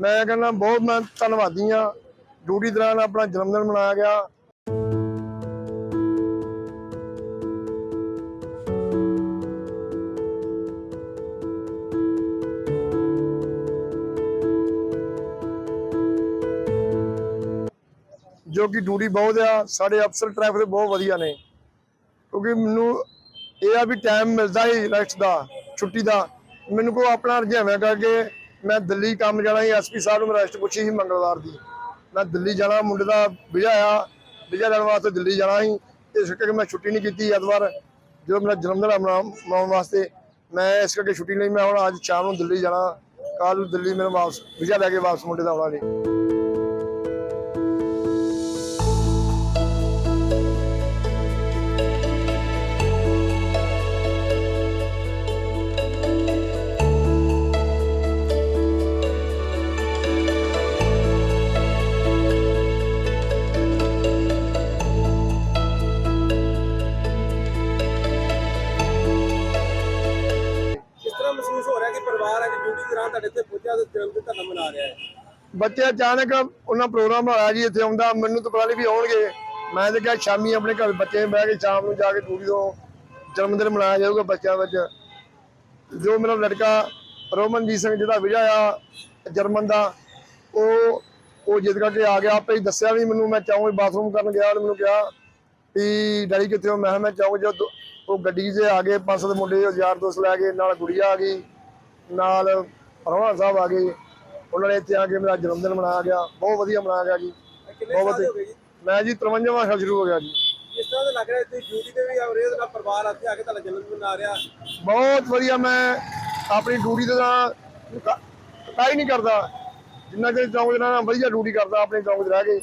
ਮੈਂ ਕਹਿੰਦਾ ਬਹੁਤ ਮੈਂ ਧੰਨਵਾਦੀ ਆ ਡਿਊਟੀ ਦੌਰਾਨ ਆਪਣਾ ਜਨਮ ਦਿਨ ਮਨਾਇਆ ਗਿਆ। ਜੋ ਕਿ ਡਿਊਟੀ ਬਹੁਤ ਆ, ਸਾਡੇ ਅਫਸਰ ਟ੍ਰੈਫਿਕ ਦੇ ਬਹੁਤ ਵਧੀਆ ਨੇ। ਕਿਉਂਕਿ ਮੈਨੂੰ ਇਹ ਆ ਵੀ ਟਾਈਮ ਮਿਲਦਾ ਹੀ ਰੈਸਟ ਦਾ, ਛੁੱਟੀ ਦਾ। ਮੈਨੂੰ ਕੋ ਆਪਣਾ ਰੁਝੇਵਾਂ ਕਰਕੇ ਮੈਂ ਦਿੱਲੀ ਕੰਮ ਜਾਣਾ ਸੀ ਐਸਪੀ ਸਾਹਿਬ ਨੂੰ ਮੈਂ ਰੈਸਟ ਪੁੱਛੀ ਸੀ ਮੰਗਲਵਾਰ ਦੀ। ਮੈਂ ਦਿੱਲੀ ਜਾਣਾ, ਮੁੰਡੇ ਦਾ ਵਿਜਾ ਆ ਵਿਜਾ ਲੈਣ ਵਾਸਤੇ ਦਿੱਲੀ ਜਾਣਾ ਸੀ ਇਸ ਕਰਕੇ ਮੈਂ ਛੁੱਟੀ ਨਹੀਂ ਕੀਤੀ ਐਤਵਾਰ, ਜਦੋਂ ਮੇਰਾ ਜਨਮ ਮਨਾ- ਮਨਾਉਣ ਵਾਸਤੇ ਮੈਂ ਇਸ ਕਰਕੇ ਛੁੱਟੀ ਨਹੀਂ ਮੈਂ ਹੁਣ ਅੱਜ ਸ਼ਾਮ ਨੂੰ ਦਿੱਲੀ ਜਾਣਾ ਕੱਲ ਨੂੰ ਦਿੱਲੀ ਮੈਨੂੰ ਵਾਪਸ, ਵਿਜਾ ਲੈ ਕੇ ਵਾਪਸ ਮੁੰਡੇ ਦਾ ਆਉਣਾ ਨਹੀਂ ਮਹਿਸੂਸ ਹੋ ਰਿਹਾ ਕਿ ਪਰਿਵਾਰ ਅੱਜ ਡਿਊਟੀ ਦੌਰਾਨ ਤੁਹਾਡੇ ਇੱਥੇ ਪਹੁੰਚਿਆ ਤੇ ਜਨਮ ਦਿਨ ਧਰਨਾ ਮਨਾ ਰਿਹਾ ਹੈ। ਬੱਚੇ ਅਚਾਨਕ ਉਹਨਾਂ ਪ੍ਰੋਗਰਾਮ ਹੋਇਆ ਜੀ ਇੱਥੇ ਆਉਂਦਾ, ਮੈਨੂੰ ਤਾਂ ਪਤਾ ਨਹੀਂ ਵੀ ਆਉਣਗੇ। ਮੈਂ ਤਾਂ ਕਿਹਾ ਸ਼ਾਮੀ ਆਪਣੇ ਘਰ ਬੱਚੇ ਬਹਿ ਕੇ ਸ਼ਾਮ ਨੂੰ ਜਾ ਕੇ ਡਿਊਟੀ ਤੋਂ ਜਨਮ ਦਿਨ ਮਨਾਇਆ ਜਾਊਗਾ ਬੱਚਿਆਂ ਵਿੱਚ। ਜੋ ਮੇਰਾ ਲੜਕਾ ਰੋਮਨਜੀਤ ਸਿੰਘ ਜਿਹਦਾ ਵਿਜਾ ਆ ਜਰਮਨ ਦਾ, ਉਹ ਉਹ ਜਿੱਦ ਕਰਕੇ ਆ ਗਿਆ। ਆਪੇ ਹੀ ਦੱਸਿਆ ਵੀ ਮੈਨੂੰ, ਮੈਂ ਚਾਹੂੰ ਬਾਥਰੂਮ ਕਰਨ ਗਿਆ ਉਹਨੇ ਮੈਨੂੰ ਕਿਹਾ ਵੀ ਡੈਡੀ ਕਿੱਥੇ ਹੋ? ਮੈਂ ਕਿਹਾ ਮੈਂ ਚਾਹੂੰ ਜੋ ਦੋ- ਉਹ ਗੱਡੀ 'ਚ ਆ ਗਏ ਪੰਜ ਸੱਤ ਮੁੰਡੇ ਯਾਰ ਦੋਸਤ ਲੈ ਕੇ ਨਾਲ ਗੁੜੀਆ ਆ ਗਈ ਨਾਲ ਰੋਹਨ ਸਾਹਿਬ ਆ ਗਏ। ਉਹਨਾਂ ਨੇ ਇੱਥੇ ਆ ਕੇ ਮੇਰਾ ਜਨਮ ਦਿਨ ਮਨਾਇਆ ਗਿਆ ਬਹੁਤ ਵਧੀਆ ਮਨਾਇਆ ਗਿਆ ਜੀ। ਬਹੁਤ ਦੇ ਵਧੀਆ। ਮੈਂ ਜੀ 53ਵਾਂ ਸਾਲ ਸ਼ੁਰੂ ਹੋ ਗਿਆ ਜੀ। ਕਿਸ ਤਰ੍ਹਾਂ ਦਾ ਲੱਗ ਰਿਹਾ ਤੁਸੀਂ ਡਿਊਟੀ ਤੇ ਵੀ ਆ ਰਹੇ ਹੋ ਤੇ ਪਰਿਵਾਰ ਇੱਥੇ ਆ ਕੇ ਤੁਹਾਡਾ ਜਨਮ ਦਿਨ ਮਨਾ ਰਿਹਾ। ਬਹੁਤ ਵਧੀਆ ਮੈਂ ਆਪਣੀ ਡਿਊਟੀ ਤੇ ਤਾਂ ਕਟਾਈ ਨਹੀਂ ਕਰਦਾ। ਜਿੰਨਾ ਚਿਰ ਚੌਂਕ ਦੇ ਨਾਲ ਵਧੀਆ ਡਿਊਟੀ ਕਰਦਾ ਆਪਣੇ ਚੌਂਕ 'ਚ ਰਹਿ ਕੇ।